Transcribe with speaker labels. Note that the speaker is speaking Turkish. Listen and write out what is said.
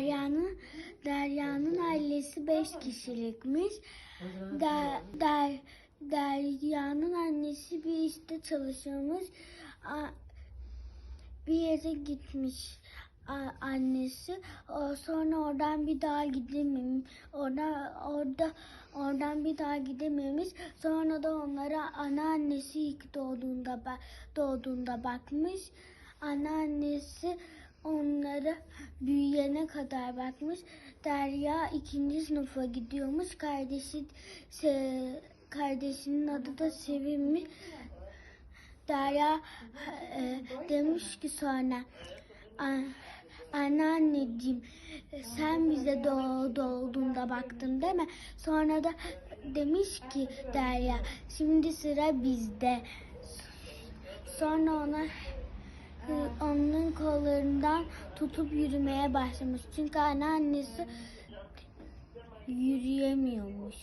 Speaker 1: Derya'nın Derya'nın ailesi beş kişilikmiş. Der, der, Derya'nın annesi bir işte çalışıyormuş. Bir yere gitmiş annesi. Sonra oradan bir daha gidememiş. Orada orada oradan bir daha gidememiş. Sonra da onlara anneannesi ilk doğduğunda doğduğunda bakmış. Anneannesi onlara büyüyene kadar bakmış. Derya ikinci sınıfa gidiyormuş. Kardeşi se- kardeşinin adı da Sevimmiş. Derya e, demiş ki sonra "An- anneanneciğim sen bize doğ, doğduğunda baktın değil mi? Sonra da demiş ki Derya şimdi sıra bizde. Sonra ona kollarından tutup yürümeye başlamış. Çünkü anneannesi yürüyemiyormuş.